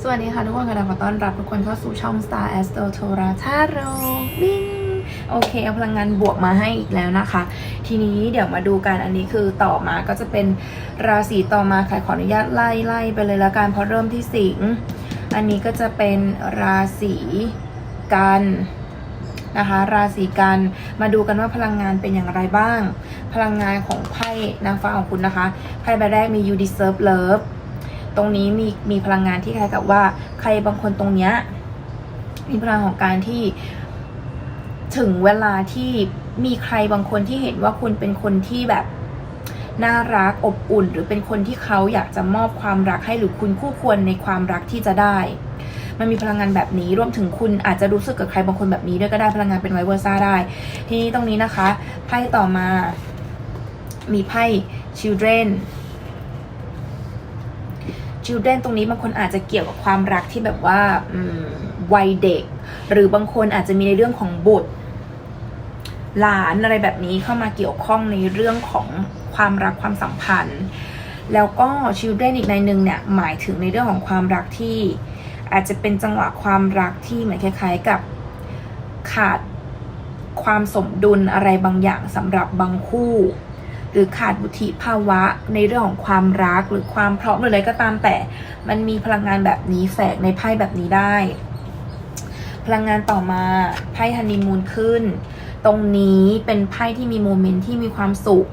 สวัสดีค่ะทุกคนค่ะขอต้อนรับทุกคนเข้าสู่ช่อง Star Astro t o r a t a r o วิ่งโอเคเอาพลังงานบวกมาให้อีกแล้วนะคะ ทีนี้เดี๋ยวมาดูกันอันนี้คือต่อมาก็จะเป็นราศีต่อมาค่ะขออนุญาตไล่ไล่ไปเลยละกันเพราะเริ่มที่สิงห์อันนี้ก็จะเป็นราศีกันนะคะ ราศีกันมาดูกันว่าพลังงานเป็นอย่างไรบ้าง พลังงานของไพ่นางฟ้าของคุณนะคะไพ่ใบแรกมี you deserve love ตรงนี้มีมีพลังงานที่คล้ายกับว่า ใครบางคนตรงเนี้ยมีพลังของการที่ถึงเวลาที่มีใครบางคนที่เห็นว่าคุณเป็นคนที่แบบน่ารักอบอุ่น หรือเป็นคนที่เขาอยากจะมอบความรักให้หรือคุณคู่ควรในความรักที่จะได้ มันมีพลังงานแบบนี้รวมถึงคุณอาจจะรู้สึกกับใครบางคนแบบนี้ด้วยก็ได้พลังงานเป็นไวเวอร์ซ่าได้ ทีนี้ตรงนี้นะคะไพ่ต่อมา มีไพ่ children children ตรงนี้บางคนอาจจะเกี่ยวกับความรักที่แบบว่าวัยเด็ก หรือบางคนอาจจะมีในเรื่องของบุตร หลานอะไรแบบนี้เข้ามาเกี่ยวข้องในเรื่องของความรักความสัมพันธ์ แล้วก็ children อีกในหนึ่งเนี่ยหมายถึงในเรื่องของความรักที่อาจจะเป็นจังหวะความรักที่เหมือนคล้าย ๆกับขาดความสมดุลอะไรบางอย่างสำหรับบางคู่ หรือขาดวุฒิภาวะในเรื่องของความรักหรือความพร้อมหรืออะไรก็ตามแต่ มันมีพลังงานแบบนี้แฝงในไพ่แบบนี้ได้ พลังงานต่อมาไพ่ฮันนีมูนขึ้น ตรงนี้เป็นไพ่ที่มีโมเมนต์ที่มีความสุข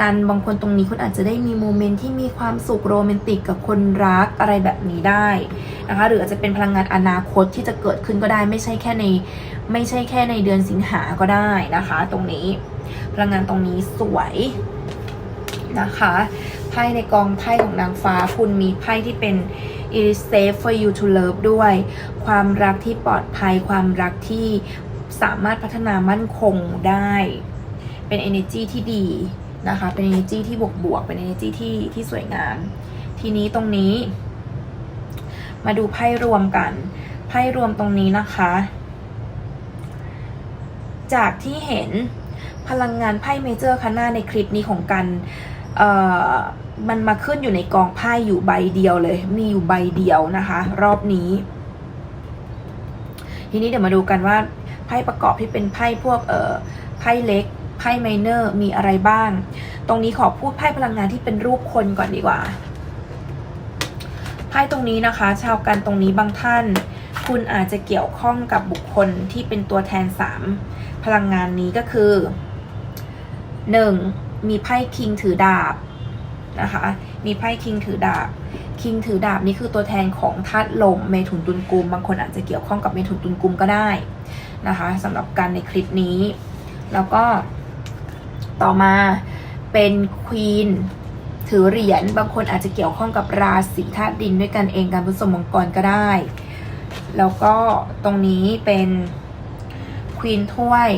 การบางคนตรงนี้คุณอาจจะได้มีโมเมนต์ที่มีความสุขโรแมนติกกับคนรักอะไรแบบนี้ได้นะคะหรืออาจจะเป็นพลังงานอนาคตที่จะเกิดขึ้นก็ได้ไม่ใช่แค่ในไม่ใช่แค่ในเดือนสิงหาก็ได้นะคะ ตรงนี้พลังงานตรงนี้สวย นะคะ ไพ่ในกองไพ่ของนางฟ้าคุณมีไพ่ที่เป็น it is safe for you to love ด้วย ความรักที่ปลอดภัย ความรักที่สามารถพัฒนามั่นคงได้ เป็น energy ที่ดีนะคะ เป็น energy ที่บวกบวกๆเป็น energy ที่ที่สวยงาม ทีนี้ตรงนี้ มาดูไพ่รวมกัน ไพ่รวมตรงนี้นะคะ จากที่เห็นพลังงานไพ่เมเจอร์คันหน้าในคลิปนี้ของกัน เอ่อมันมาขึ้นอยู่ในกองไพ่อยู่ใบเดียวเลย มีอยู่ใบเดียวนะคะ รอบนี้ ทีนี้เดี๋ยวมาดูกันว่าไพ่ประกอบที่เป็นไพ่พวกเอ่อไพ่เล็กไพ่ไมเนอร์มีอะไรบ้าง ตรงนี้ขอพูดไพ่พลังงานที่เป็นรูปคนก่อนดีกว่า ไพ่ตรงนี้นะคะ ชาวกันตรงนี้บางท่าน คุณอาจจะเกี่ยวข้องกับบุคคลที่เป็นตัวแทนสามพลังงานนี้ก็คือหนึ่ง มีไพ่คิงถือดาบนะคะ มีไพ่คิงถือดาบ คิงถือดาบนี่คือตัวแทนของธาตุลมเมถุนตุลกุม บางคนอาจจะเกี่ยวข้องกับเมถุนตุลกุมก็ได้นะคะสำหรับการในคลิปนี้ แล้วก็ต่อมาเป็นควีนถือเหรียญบางคนอาจจะเกี่ยวข้องกับราศีธาตุดินด้วยกันเองการผสมมังกรก็ได้ แล้วก็ตรงนี้เป็นควีนถ้วย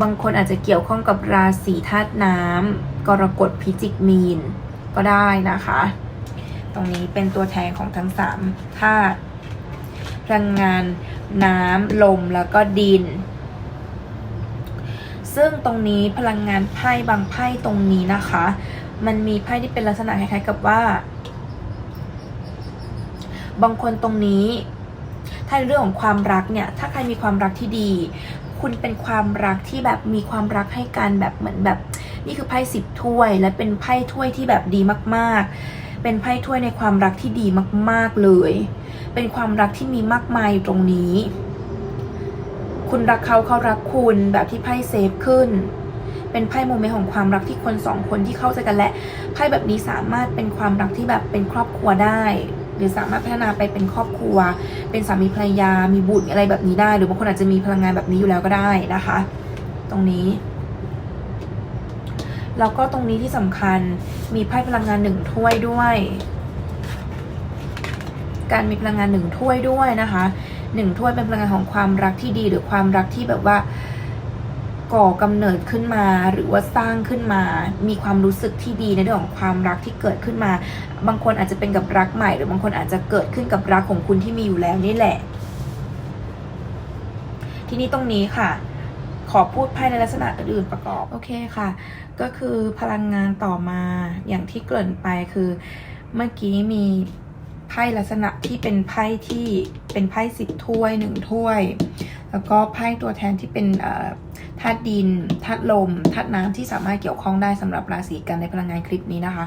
บางคนอาจจะเกี่ยวข้องกับราศีธาตุน้ำกรกฎพิจิกมีน ก็ได้นะคะ ตรงนี้เป็นตัวแทนของทั้งสามธาตุพลังงานน้ำลมแล้วก็ดิน ซึ่งตรงนี้พลังงานไพ่บางไพ่ตรงนี้นะคะ มันมีไพ่ที่เป็นลักษณะคล้ายๆกับว่า บางคนตรงนี้ถ้าในเรื่องของความรักเนี่ย ถ้าใครมีความรักที่ดี คุณเป็นความรักที่แบบมีความรักให้กันแบบเหมือนแบบ นี่คือไพ่สิบถ้วย และเป็นไพ่ถ้วยที่แบบดีมากๆ เป็นไพ่ถ้วยในความรักที่ดีมาก ๆเลย เป็นความรักที่มีมากมายอยู่ตรงนี้ คุณรักเขาเขารักคุณแบบที่ไพ่เซฟขึ้น เป็นไพ่โมเมนต์ของความรักที่คนสองคนที่เข้าใจกันและไพ่แบบนี้สามารถเป็นความรักที่แบบเป็นครอบครัวได้ หรือสามารถพัฒนาไปเป็นครอบครัว เป็นสามีภรรยา มีบุตรอะไรแบบนี้ได้ หรือบางคนอาจจะมีพลังงานแบบนี้อยู่แล้วก็ได้นะคะ ตรงนี้แล้วก็ตรงนี้ที่สำคัญมีไพ่พลังงานหนึ่งถ้วยด้วย การมีพลังงานหนึ่งถ้วยด้วยนะคะหนึ่งถ้วยเป็นพลังงานของความรักที่ดีหรือความรักที่แบบว่า ก่อกำเนิดขึ้นมาหรือว่าสร้างขึ้นมา มีความรู้สึกที่ดีในเรื่องของความรักที่เกิดขึ้นมา บางคนอาจจะเป็นกับรักใหม่ หรือบางคนอาจจะเกิดขึ้นกับรักของคุณที่มีอยู่แล้วนี่แหละ ทีนี้ตรงนี้ค่ะ ขอพูดภายในลักษณะอื่นประกอบ โอเคค่ะ ก็คือพลังงานต่อมาอย่างที่เกริ่นไปคือ เมื่อกี้มีไพ่ลักษณะที่เป็นไพ่ที่เป็นไพ่สิบถ้วยหนึ่งถ้วย แล้วก็ไพ่ตัวแทนที่เป็นธาตุดินธาตุลมธาตุน้ำที่สามารถเกี่ยวข้องได้สำหรับราศีกันในพลังงานคลิปนี้นะคะ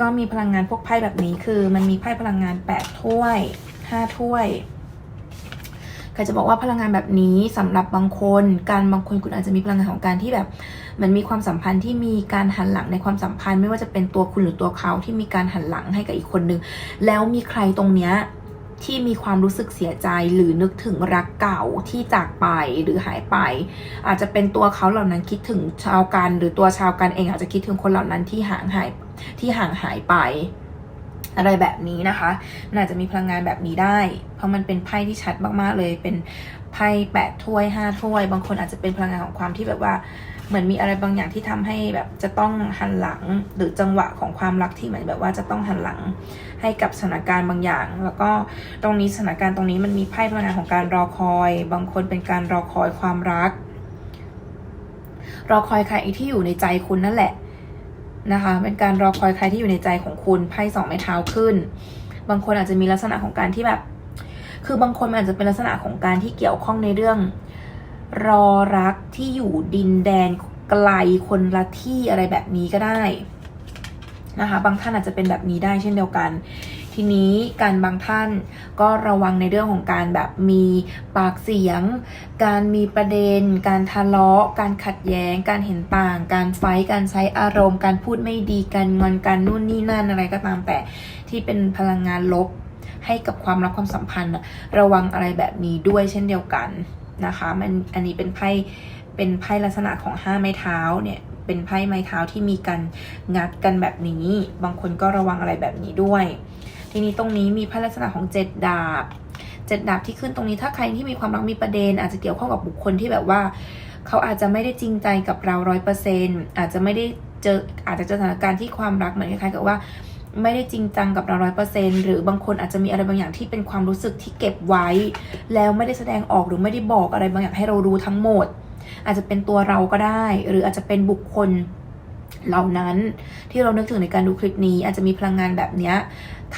ก็มีพลังงานพวกไพ่แบบนี้คือ มันมีไพ่พลังงาน8ถ้วย5ถ้วยใครจะบอกว่าพลังงานแบบนี้สำหรับบางคน การบางคนคุณอาจจะมีพลังงานของการที่แบบเหมือนมีความสัมพันธ์ที่มีการหันหลังในความสัมพันธ์ ไม่ว่าจะเป็นตัวคุณหรือตัวเขาที่มีการหันหลังให้กับอีกคนนึงแล้วมีใครตรงเนี้ย ที่มีความรู้สึกเสียใจหรือนึกถึงรักเก่าที่จากไปหรือหายไป อาจจะเป็นตัวเขาเหล่านั้นคิดถึงชาวกัน หรือตัวชาวกันเองอาจจะคิดถึงคนเหล่านั้นที่ห่างหายที่ห่างหายไป อะไรแบบนี้นะคะนอาจจะมีพลังงานแบบนี้ได้ เพราะมันเป็นไพ่ที่ชัดมากๆเลยเป็นไพ่แปดถ้วยห้าถ้วย บางคนอาจจะเป็นพลังงานของความที่แบบว่า เหมือนมีอะไรบางอย่างที่ทำให้แบบจะต้องหันหลังหรือจังหวะของความรักที่เหมือนแบบว่าจะต้องหันหลังให้กับสถานการณ์บางอย่าง แล้วก็ตรงนี้สถานการณ์ตรงนี้มันมีไพ่พลังงานของการรอคอย บางคนเป็นการรอคอยความรัก รอคอยใครที่อยู่ในใจคุณนั่นแหละนะคะ เป็นการรอคอยใครที่อยู่ในใจของคุณไพ่สองไม้เท้าขึ้น บางคนอาจจะมีลักษณะของการที่แบบ คือบางคนมันอาจจะเป็นลักษณะของการที่เกี่ยวข้องในเรื่อง รอรักที่อยู่ดินแดนไกลคนละที่อะไรแบบนี้ก็ได้นะคะ บางท่านอาจจะเป็นแบบนี้ได้เช่นเดียวกัน ทีนี้การบางท่านก็ระวังในเรื่องของการแบบมีปากเสียง การมีประเด็น การทะเลาะ การขัดแย้ง การเห็นต่าง การไฟการใช้อารมณ์ การพูดไม่ดี การงอน การนู่นนี่นั่นอะไรก็ตามแต่ที่เป็นพลังงานลบให้กับความรักความสัมพันธ์ ระวังอะไรแบบนี้ด้วยเช่นเดียวกัน นะคะ มันอันนี้เป็นไพ่เป็นไพ่ลักษณะของห้าไม้เท้าเนี่ยเป็นไพ่ไม้เท้าที่มีการงัดกันแบบนี้ บางคนก็ระวังอะไรแบบนี้ด้วย ทีนี้ตรงนี้มีไพ่ลักษณะของเจ็ดดาบเจ็ดดาบที่ขึ้นตรงนี้ถ้าใครที่มีความรักมีประเด็น อาจจะเกี่ยวข้องกับบุคคลที่แบบว่าเขาอาจจะไม่ได้จริงใจกับเราร้อยเปอร์เซ็นอาจจะไม่ได้เจออาจจะเจอสถานการณ์ที่ความรักเหมือนคล้ายๆกับว่า ไม่ได้จริงจังกับเราร้อยเปอร์เซ็นหรือบางคนอาจจะมีอะไรบางอย่างที่เป็นความรู้สึกที่เก็บไว้ แล้วไม่ได้แสดงออกหรือไม่ได้บอกอะไรบางอย่างให้เรารู้ทั้งหมด อาจจะเป็นตัวเราก็ได้ หรืออาจจะเป็นบุคคลเหล่านั้นที่เรานึกถึงในการดูคลิปนี้ อาจจะมีพลังงานแบบเนี้ย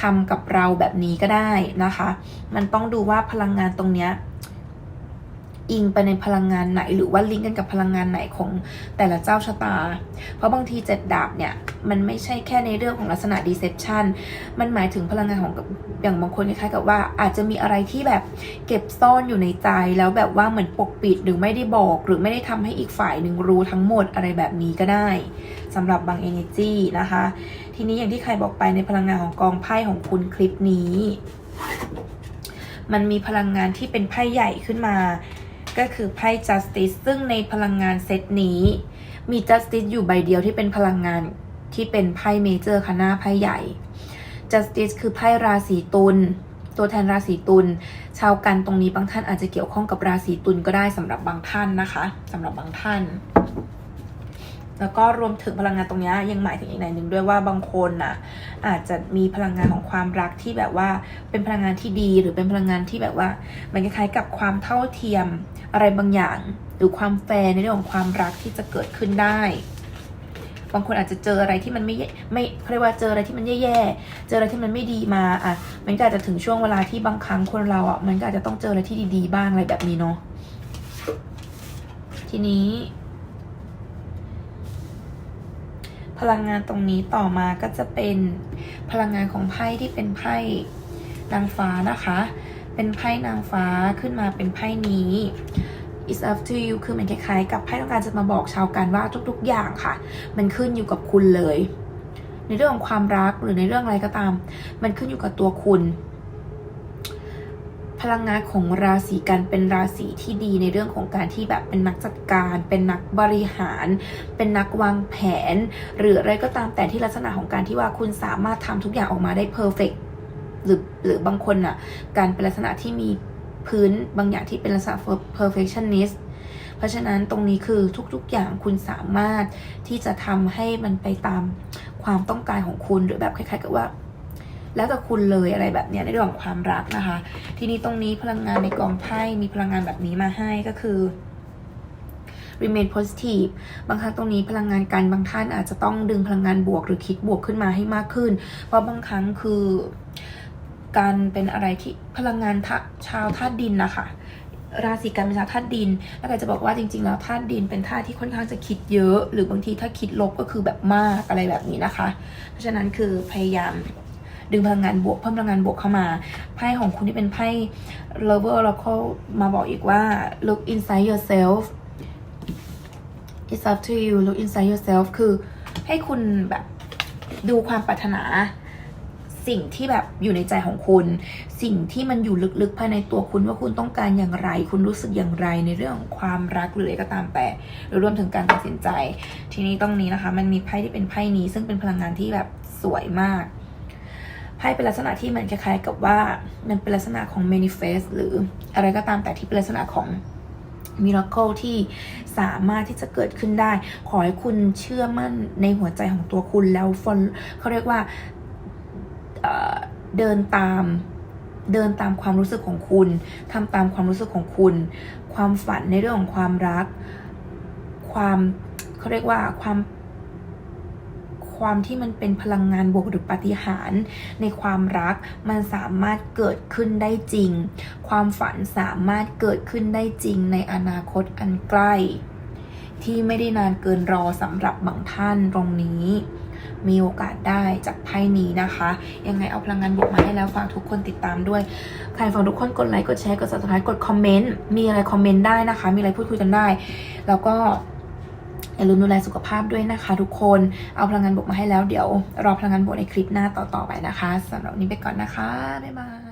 ทำกับเราแบบนี้ก็ได้นะคะ มันต้องดูว่าพลังงานตรงเนี้ย อิงไปในพลังงานไหน หรือว่าลิงก์กันกับพลังงานไหนของแต่ละเจ้าชะตา เพราะบางทีเจ็ดดาบเนี่ย มันไม่ใช่แค่ในเรื่องของลักษณะ deception มันหมายถึงพลังงานของอย่างบางคนคล้ายๆกับว่าอาจจะมีอะไรที่แบบเก็บซ่อนอยู่ในใจแล้วแบบว่าเหมือนปกปิดหรือไม่ได้บอก หรือไม่ได้ทำให้อีกฝ่ายหนึ่งรู้ทั้งหมดอะไรแบบนี้ก็ได้สำหรับบาง energy นะคะ ทีนี้อย่างที่ใครบอกไปในพลังงานของกองไพ่ของคุณคลิปนี้ มันมีพลังงานที่เป็นไพ่ใหญ่ขึ้นมา ก็คือไพ่ justice ซึ่งในพลังงานเซตนี้ มี justice อยู่ใบเดียวที่เป็นพลังงานที่เป็นไพ่เมเจอร์ค่ะไพ่ใหญ่ justice คือไพ่ราศีตุลตัวแทนราศีตุลชาวกันตรงนี้บางท่านอาจจะเกี่ยวข้องกับราศีตุลก็ได้สำหรับบางท่านนะคะสำหรับบางท่าน แล้วก็รวมถึงพลังงานตรงนี้ยังหมายถึงอีกในหนึ่งด้วยว่าบางคนน่ะอาจจะมีพลังงานของความรักที่แบบว่าเป็นพลังงานที่ดีหรือเป็นพลังงานที่แบบว่ามันคล้ายๆกับความเท่าเทียมอะไรบางอย่าง หรือความแฟร์ในเรื่องของความรักที่จะเกิดขึ้นได้บางคนอาจจะเจออะไรที่มันไม่ไม่เขาเรียกว่าเจออะไรที่มันแย่ๆ เจออะไรที่มันไม่ดีมาอะ มันก็อาจจะถึงช่วงเวลาที่บางครั้งคนเราอะ มันก็อาจจะต้องเจออะไรที่ดีๆ บ้างอะไรแบบนี้เนาะ ทีนี้ พลังงานตรงนี้ต่อมาก็จะเป็นพลังงานของไพ่ที่เป็นไพ่นางฟ้านะคะ เป็นไพ่นางฟ้าขึ้นมาเป็นไพ่นี้ is up to you คือมันคล้ายๆ กับไพ่ต้องการจะมาบอกชาวกันว่าทุกๆ อย่างค่ะ มันขึ้นอยู่กับคุณเลย ในเรื่องของความรักหรือในเรื่องอะไรก็ตาม มันขึ้นอยู่กับตัวคุณ พลังงานของราศีกันเป็นราศีที่ดีในเรื่องของการที่แบบเป็นนักจัดการ เป็นนักบริหาร เป็นนักวางแผน หรืออะไรก็ตามแต่ที่ลักษณะของการที่ว่าคุณสามารถทำทุกอย่างออกมาได้เพอร์เฟกหรือหรือบางคนน่ะการเป็นลักษณะที่มีพื้นบางอย่างที่เป็นลักษณะ perfectionist เพราะฉะนั้นตรงนี้คือทุกๆอย่างคุณสามารถที่จะทำให้มันไปตามความต้องการของคุณหรือแบบคล้ายๆกับว่า แล้วแต่คุณเลยอะไรแบบเนี้ยในเรื่องของความรักนะคะ ทีนี้ตรงนี้พลังงานในกองไพ่มีพลังงานแบบนี้มาให้ก็คือ remain positive บางครั้งตรงนี้พลังงานการบางท่านอาจจะต้องดึงพลังงานบวกหรือคิดบวกขึ้นมาให้มากขึ้น เพราะบางครั้งคือกันเป็นอะไรที่พลังงานทชาวธาตุดินนะคะราศีกันเป็นชาวธาตุดิน แล้วก็จะบอกว่าจริง ๆ แล้วธาตุดินเป็นธาตุที่ค่อนข้างจะคิดเยอะ หรือบางทีถ้าคิดลบก็คือแบบมากอะไรแบบนี้นะคะ เพราะฉะนั้นคือพยายาม ดึงพลังงานบวกเพิ่มพลังงานบวกเข้ามาไพ่ของคุณที่เป็นไพ่ lover oracle มาบอกอีกว่า look inside yourself it's up to you look inside yourself คือให้คุณแบบดูความปรารถนาสิ่งที่แบบอยู่ในใจของคุณ สิ่งที่มันอยู่ลึกๆภายในตัวคุณว่าคุณต้องการอย่างไร คุณรู้สึกอย่างไรในเรื่องของความรักหรืออะไรก็ตามแต่หรือรวมถึงการตัดสินใจ ทีนี้ตรงนี้นะคะ มันมีไพ่ที่เป็นไพ่นี้ซึ่งเป็นพลังงานที่แบบสวยมาก ไพ่เป็นลักษณะที่มันคล้ายๆ กับว่ามันเป็นลักษณะของ manifest หรืออะไรก็ตามแต่ที่เป็นลักษณะของ miracle ที่สามารถที่จะเกิดขึ้นได้ ขอให้คุณเชื่อมั่นในหัวใจของตัวคุณแล้วฟอนเขาเรียกว่าเเดินตามเดินตามความรู้สึกของคุณทำตามความรู้สึกของคุณ ความฝันในเรื่องของความรัก ความเขาเรียกว่าความ ความที่มันเป็นพลังงานบวกหรือปฏิหารในความรักมันสามารถเกิดขึ้นได้จริง ความฝันสามารถเกิดขึ้นได้จริงในอนาคตอันใกล้ ที่ไม่ได้นานเกินรอสำหรับบางท่านตรงนี้มีโอกาสได้จากไพ่นี้นะคะ ยังไงเอาพลังงานบวกมาให้แล้วฝากทุกคนติดตามด้วย ใครฟังทุกคนกดไลค์กดแชร์กด subscribe กดคอมเมนต์มีอะไรคอมเมนต์ได้นะคะ มีอะไรพูดคุยกันได้ แล้วก็ อย่าลืมดูแลสุขภาพด้วยนะคะ ทุกคนเอาพลังงานบวกมาให้แล้วเดี๋ยวรอพลังงานบวกในคลิปหน้าต่อๆไปนะคะสำหรับวันนี้ไปก่อนนะคะบ๊ายบาย